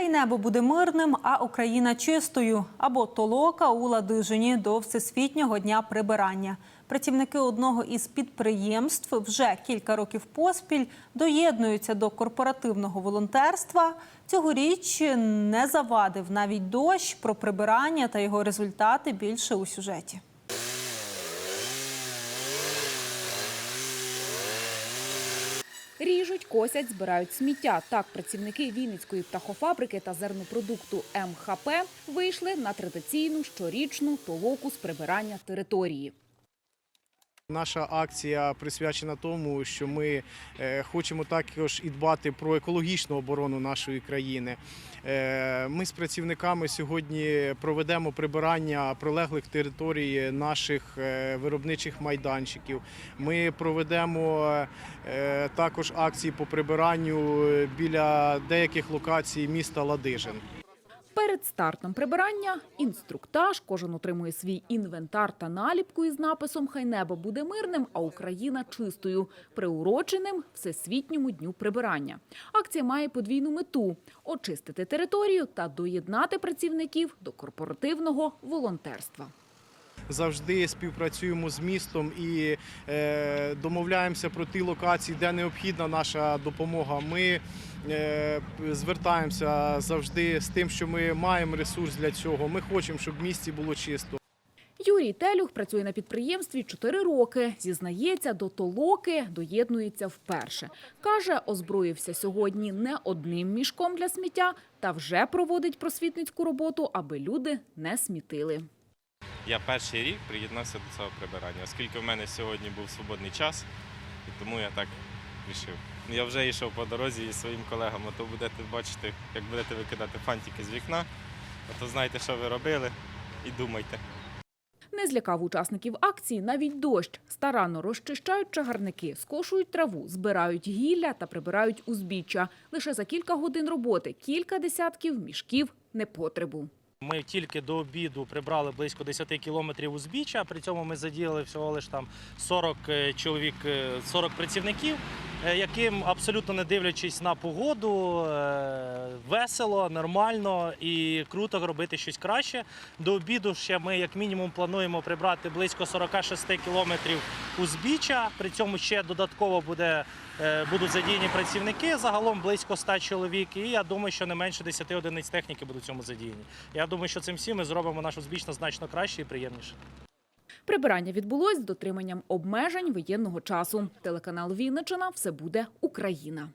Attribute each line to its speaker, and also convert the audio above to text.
Speaker 1: Хай небо буде мирним, а Україна чистою. Або толока у Ладижині до Всесвітнього дня прибирання. Працівники одного із підприємств вже кілька років поспіль доєднуються до корпоративного волонтерства. Цьогоріч не завадив навіть дощ про прибирання та його результати більше у сюжеті.
Speaker 2: Ріжуть, косять, збирають сміття. Так працівники Вінницької птахофабрики та зернопродукту МХП вийшли на традиційну щорічну толоку з прибирання території.
Speaker 3: Наша акція присвячена тому, що ми е, хочемо також і дбати про екологічну оборону нашої країни. Е, Ми з працівниками сьогодні проведемо прибирання прилеглих територій наших е, виробничих майданчиків. Ми проведемо також акції по прибиранню біля деяких локацій міста Ладижин.
Speaker 2: Перед стартом прибирання інструктаж. Кожен отримує свій інвентар та наліпку із написом Хай небо буде мирним, а Україна чистою, приуроченим Всесвітньому дню прибирання. Акція має подвійну мету очистити територію та доєднати працівників до корпоративного волонтерства.
Speaker 3: Завжди співпрацюємо з містом і е, домовляємося про ті локації, де необхідна наша допомога. Ми е, звертаємося завжди з тим, що ми маємо ресурс для цього. Ми хочемо, щоб в місті було чисто.
Speaker 2: Юрій Телюх працює на підприємстві 4 роки. Зізнається, до толоки доєднується вперше. Каже, озброївся сьогодні не одним мішком для сміття та вже проводить просвітницьку роботу, аби люди не смітили.
Speaker 4: Я перший рік приєднався до цього прибирання, оскільки в мене сьогодні був свободний час, і тому я так вирішив. Я вже йшов по дорозі із своїм колегам, а то будете бачити, як будете викидати фантики з вікна, а то знаєте, що ви робили, і думайте.
Speaker 2: Не злякав учасників акції навіть дощ. Старанно розчищають чагарники, скошують траву, збирають гілля та прибирають узбіччя. Лише за кілька годин роботи кілька десятків мішків непотребу.
Speaker 5: Ми тільки до обіду прибрали близько 10 кілометрів узбіччя. При цьому ми задіяли всього лиш там 40 е, чоловік, е, 40 працівників, е, яким абсолютно не дивлячись на погоду, е, весело, нормально і круто робити щось краще. До обіду ще ми як мінімум плануємо прибрати близько 46 кілометрів узбіччя. При цьому ще додатково буде, е, будуть задіяні працівники, загалом близько 100 чоловік. І я думаю, що не менше 10 одиниць техніки будуть цьому задіяні. Я думаю, що цим всім ми зробимо нашу узбічну значно краще і приємніше.
Speaker 2: Прибирання відбулось з дотриманням обмежень воєнного часу. Телеканал Вінничина все буде Україна.